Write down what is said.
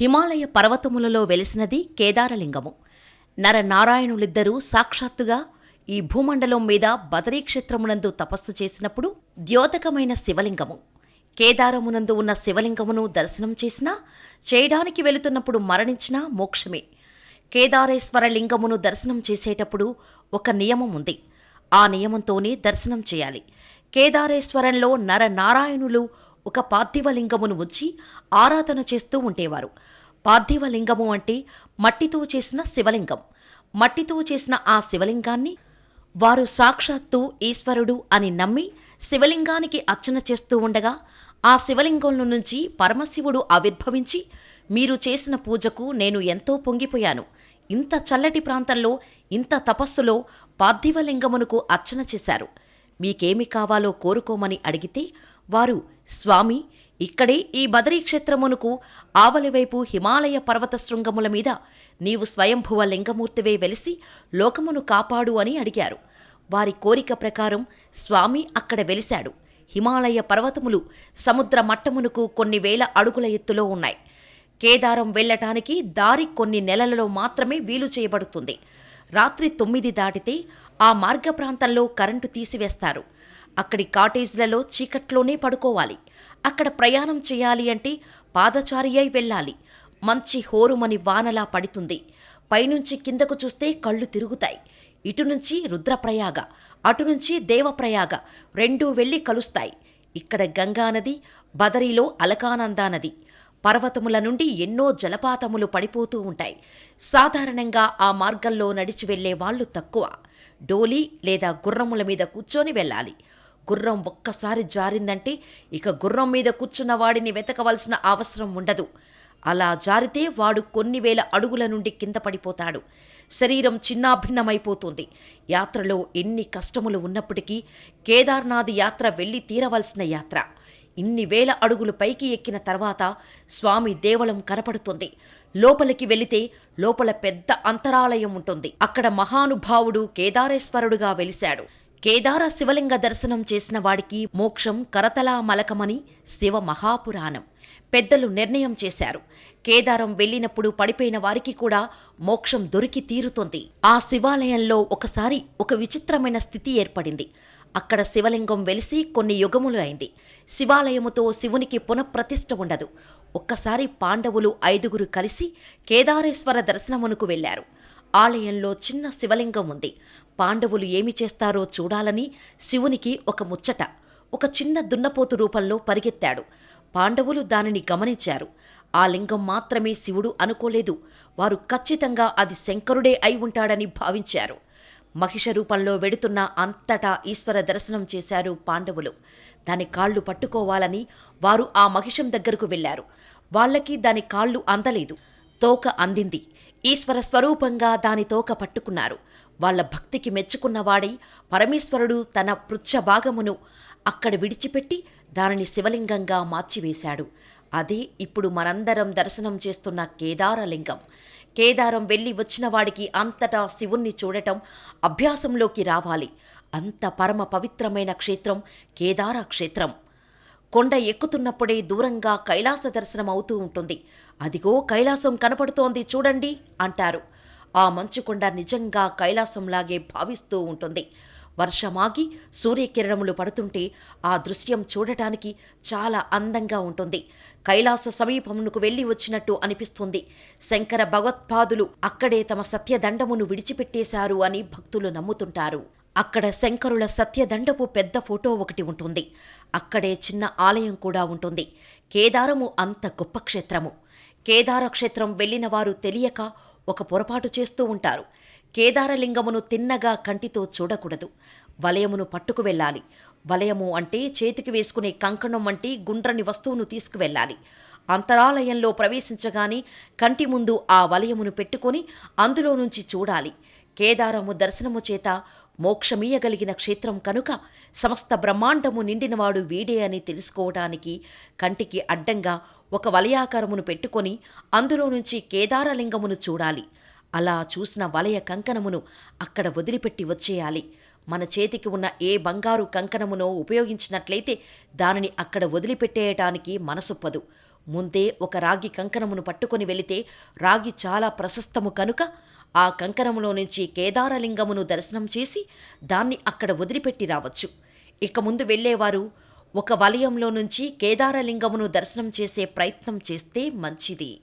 హిమాలయ పర్వతములలో వెలిసినది కేదారలింగము. నరనారాయణులిద్దరూ సాక్షాత్తుగా ఈ భూమండలం మీద బదరీక్షేత్రమునందు తపస్సు చేసినప్పుడు ద్యోతకమైన శివలింగము. కేదారమునందు ఉన్న శివలింగమును దర్శనం చేసినా చేయడానికి వెళుతున్నప్పుడు మరణించినా మోక్షమే. కేదారేశ్వర లింగమును దర్శనం చేసేటప్పుడు ఒక నియమం ఉంది ఆ నియమంతోనే దర్శనం చేయాలి. కేదారేశ్వరంలో నరనారాయణులు ఒక పార్థివలింగమును ఉంచి ఆరాధన చేస్తూ ఉండేవారు. పార్థివలింగము అంటే మట్టితో చేసిన శివలింగం. మట్టితో చేసిన ఆ శివలింగాన్ని వారు సాక్షాత్తు ఈశ్వరుడు అని నమ్మి శివలింగానికి అర్చన చేస్తూ ఉండగా ఆ శివలింగంలో నుంచి పరమశివుడు ఆవిర్భవించి మీరు చేసిన పూజకు నేను ఎంతో పొంగిపోయాను. ఇంత చల్లటి ప్రాంతంలో ఇంత తపస్సులో పార్థివలింగమునకు అర్చన చేశారు. మీకేమి కావాలో కోరుకోమని అడిగితే వారు స్వామి ఇక్కడే ఈ బదరీ క్షేత్రమునకు ఆవలివైపు హిమాలయ పర్వత శృంగముల మీద నీవు స్వయంభువ లింగమూర్తివే వెలిసి లోకమును కాపాడు అని అడిగారు. వారి కోరిక ప్రకారం స్వామి అక్కడ వెలిశాడు. హిమాలయ పర్వతములు సముద్ర మట్టమునకు కొన్ని వేల అడుగుల ఎత్తులో ఉన్నాయి. కేదారం వెళ్ళటానికి దారి కొన్ని నెలలలో మాత్రమే వీలు చేయబడుతుంది. రాత్రి తొమ్మిది దాటితే ఆ మార్గ ప్రాంతంలో కరెంటు తీసివేస్తారు. అక్కడి కాటేజ్లలో చీకట్లోనే పడుకోవాలి. అక్కడ ప్రయాణం చేయాలి అంటే పాదచారి అయి వెళ్ళాలి. మంచి హోరుమని వానలా పడుతుంది. పైనుంచి కిందకు చూస్తే కళ్ళు తిరుగుతాయి. ఇటు నుంచి రుద్రప్రయాగ అటు నుంచి దేవప్రయాగ రెండూ వెళ్ళి కలుస్తాయి. ఇక్కడ గంగానది బదరిలో అలకానందా నది. పర్వతముల నుండి ఎన్నో జలపాతములు పడిపోతూ ఉంటాయి. సాధారణంగా ఆ మార్గంలో నడిచి వెళ్ళే వాళ్ళు తక్కువ. డోలీ లేదా గుర్రముల మీద కూర్చొని వెళ్ళాలి. గుర్రం ఒక్కసారి జారిందంటే ఇక గుర్రం మీద కూర్చున్న వాడిని వెతకవలసిన అవసరం ఉండదు. అలా జారితే వాడు కొన్ని వేల అడుగుల నుండి కింద పడిపోతాడు. శరీరం చిన్నాభిన్నమైపోతుంది. యాత్రలో ఎన్ని కష్టములు ఉన్నప్పటికీ కేదార్నాథ్ యాత్ర వెళ్ళి తీరవలసిన యాత్ర. ఇన్ని వేల అడుగులు పైకి ఎక్కిన తర్వాత స్వామి దేవళం కనపడుతుంది. లోపలికి వెళితే లోపల పెద్ద అంతరాలయం ఉంటుంది. అక్కడ మహానుభావుడు కేదారేశ్వరుడుగా వెలిశాడు. కేదార శివలింగ దర్శనం చేసిన వాడికి మోక్షం కరతలా మలకమని శివ మహాపురాణం. పెద్దలు నిర్ణయం చేశారు. కేదారం వెళ్ళినప్పుడు పడిపోయిన వారికి కూడా మోక్షం దొరికి తీరుతుంది. ఆ శివాలయంలో ఒకసారి ఒక విచిత్రమైన స్థితి ఏర్పడింది. అక్కడ శివలింగం వెలిసి కొన్ని యుగములు అయింది. శివాలయముతో శివునికి పునఃప్రతిష్ఠ ఉండదు. ఒక్కసారి పాండవులు ఐదుగురు కలిసి కేదారేశ్వర దర్శనమునకు వెళ్ళారు ఆలయంలో చిన్న శివలింగం ఉంది. పాండవులు ఏమి చేస్తారో చూడాలని శివునికి ఒక ముచ్చట ఒక చిన్న దున్నపోతు రూపంలో పరిగెత్తాడు. పాండవులు దానిని గమనించారు. ఆ లింగం మాత్రమే శివుడు అనుకోలేదు. వారు ఖచ్చితంగా అది శంకరుడే అయి ఉంటాడని భావించారు. మహిష రూపంలో వెడుతున్న అంతటా ఈశ్వర దర్శనం చేశారు పాండవులు. దాని కాళ్ళు పట్టుకోవాలని వారు ఆ మహిషం దగ్గరకు వెళ్ళారు వాళ్ళకి దాని కాళ్ళు అందలేదు. తోక అందింది. ఈశ్వర స్వరూపంగా దాని తోక పట్టుకున్నారు. వాళ్ళ భక్తికి మెచ్చుకున్నవాడై పరమేశ్వరుడు తన పృచ్ఛ భాగమును అక్కడ విడిచిపెట్టి దానిని శివలింగంగా మార్చివేశాడు. అదే ఇప్పుడు మనందరం దర్శనం చేస్తున్న కేదారలింగం. కేదారం వెళ్ళి వచ్చిన వాడికి అంతటా శివుణ్ణి చూడటం అభ్యాసంలోకి రావాలి. అంత పరమ పవిత్రమైన క్షేత్రం కేదార క్షేత్రం కొండ ఎక్కుతున్నప్పుడే దూరంగా కైలాస దర్శనం అవుతూ ఉంటుంది. అదిగో కైలాసం కనపడుతోంది చూడండి అంటారు. ఆ మంచుకొండ నిజంగా కైలాసంలాగే భావిస్తూ ఉంటుంది. వర్షమాగి సూర్యకిరణములు పడుతుంటే ఆ దృశ్యం చూడటానికి చాలా అందంగా ఉంటుంది. కైలాస సమీపమునకు వెళ్ళి వచ్చినట్టు అనిపిస్తుంది. శంకర భగవత్పాదులు అక్కడే తమ సత్యదండమును విడిచిపెట్టేశారు అని భక్తులు నమ్ముతుంటారు. అక్కడ శంకరుల సత్యదండపు పెద్ద ఫోటో ఒకటి ఉంటుంది. అక్కడే చిన్న ఆలయం కూడా ఉంటుంది. కేదారము అంత గొప్ప క్షేత్రము. కేదార క్షేత్రం వెళ్ళిన వారు తెలియక ఒక పొరపాటు చేస్తూ ఉంటారు. కేదారలింగమును తిన్నగా కంటితో చూడకూడదు. వలయమును పట్టుకు వెళ్ళాలి. వలయము అంటే చేతికి వేసుకునే కంకణం వంటి గుండ్రని వస్తువును తీసుకువెళ్ళాలి. అంతరాలయంలో ప్రవేశించగానే కంటి ముందు ఆ వలయమును పెట్టుకొని అందులో నుంచి చూడాలి. కేదారము దర్శనము చేత మోక్షమీయగలిగిన క్షేత్రం కనుక సమస్త బ్రహ్మాండము నిండినవాడు వీడే అని తెలుసుకోవటానికి కంటికి అడ్డంగా ఒక వలయాకారమును పెట్టుకొని అందులో నుంచి కేదారలింగమును చూడాలి. అలా చూసిన వలయ కంకణమును అక్కడ వదిలిపెట్టి వచ్చేయాలి. మన చేతికి ఉన్న ఏ బంగారు కంకణమునో ఉపయోగించినట్లయితే దానిని అక్కడ వదిలిపెట్టేయటానికి మనసొప్పదు ముందే ఒక రాగి కంకణమును పట్టుకొని వెళితే రాగి చాలా ప్రశస్తము కనుక ఆ కంకణములో నుంచి కేదారలింగమును దర్శనం చేసి దాన్ని అక్కడ వదిలిపెట్టి రావచ్చు. ఇక ముందు వెళ్ళేవారు ఒక వలయంలో నుంచి కేదారలింగమును దర్శనం చేసే ప్రయత్నం చేస్తే మంచిది.